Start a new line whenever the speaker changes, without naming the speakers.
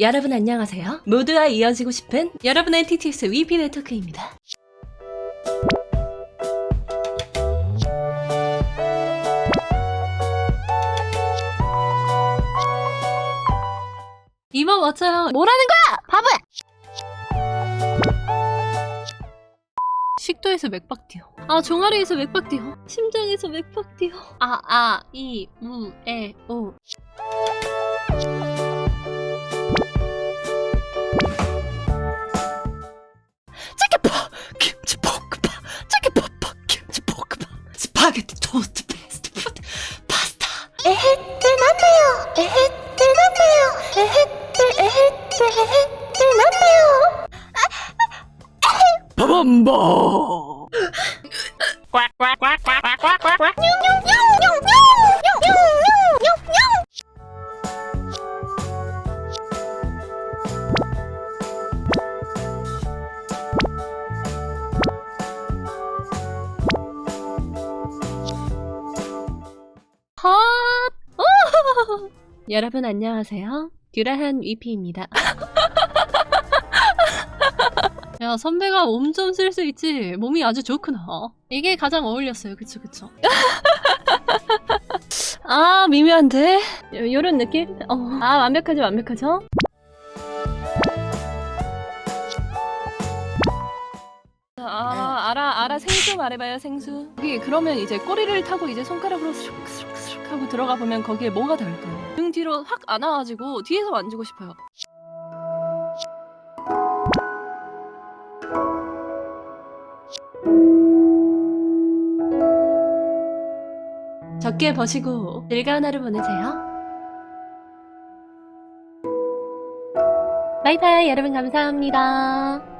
여러분 안녕하세요. 모두와 이어지고 싶은 여러분의 TTS VP 네트워크입니다. 이번 맞춰요. 뭐라는 거야? 바보야! 식도에서 맥박 뛰어. 아, 종아리에서 맥박 뛰어. 심장에서 맥박 뛰어. 아, 아, 이, 우, 에, 오. 오! 여러분 안녕하세요. 듀라한 위피입니다. 야 선배가 몸 좀 쓸 수 있지. 몸이 아주 좋구나. 이게 가장 어울렸어요. 그쵸 그쵸. 아 미묘한데? 요, 요런 느낌? 어. 아 완벽하죠 완벽하죠? 아 알아 알아 생수 말해봐요 생수 여기 그러면 이제 꼬리를 타고 이제 손가락으로 스룩스룩스룩 하고 들어가 보면 거기에 뭐가 닿을까요? 등 뒤로 확 안아가지고 뒤에서 만지고 싶어요 적게 버시고 즐거운 하루 보내세요. 바이바이 여러분 감사합니다